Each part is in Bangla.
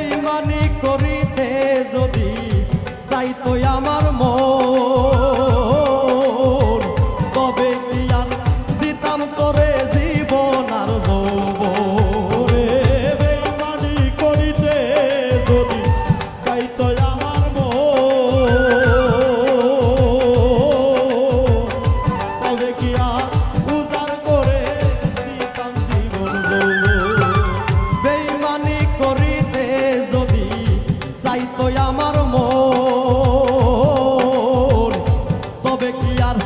বেইমানি করিতে যদি চাইতো আমার মন তবে আর দিতাম তোরে? চাইতো আমার মন। তবে কি আর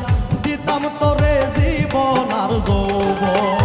দিতাম তোরে জীবন আর যৌবন?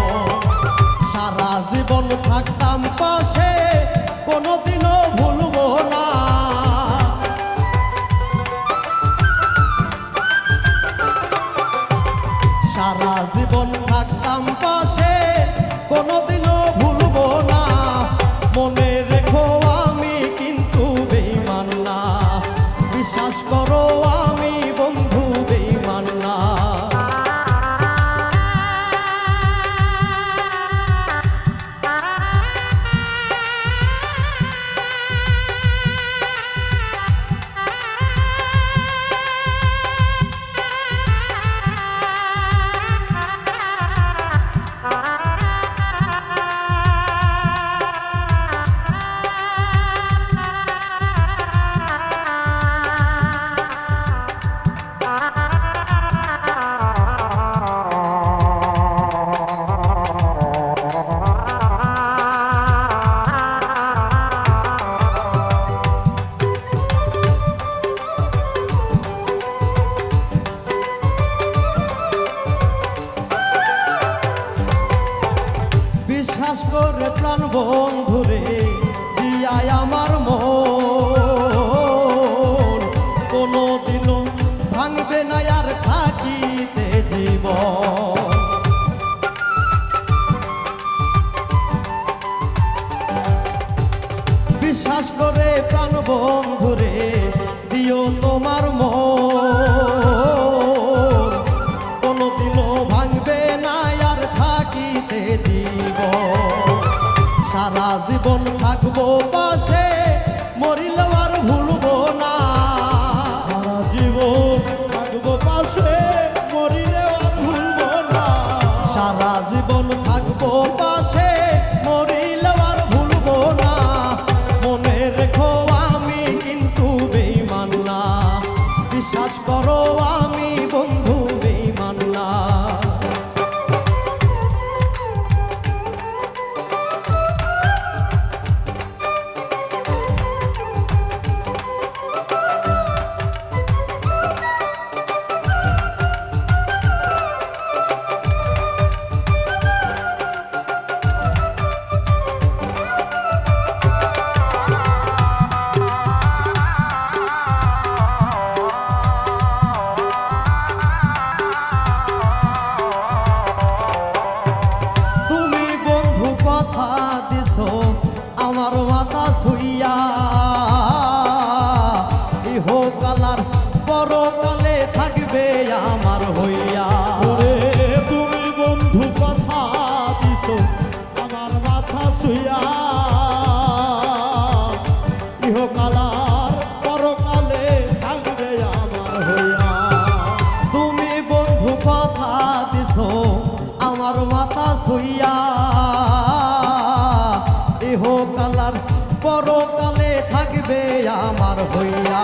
বিশ্বাস করে প্রাণ বন্ধুরে, দিয়াই আমার মন। কোনো দিনও ভাঙবে না আর থাকিতে জীবন। বিশ্বাস করে প্রাণ বন্ধুরে, দিও তোমার মন। থাকবে আমার হইয়া। ওরে তুমি বন্ধু কথা দিছো আমার মাথা শুইয়া। ইহকালার পরকালে থাকবে আমার হইয়া। তুমি বন্ধু কথা দিছো আমার মাথা ছুইয়া ইহ কালার পরকালে থাকবে আমার হইয়া।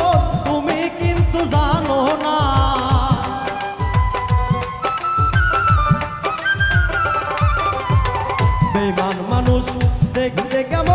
দেখতে কেমন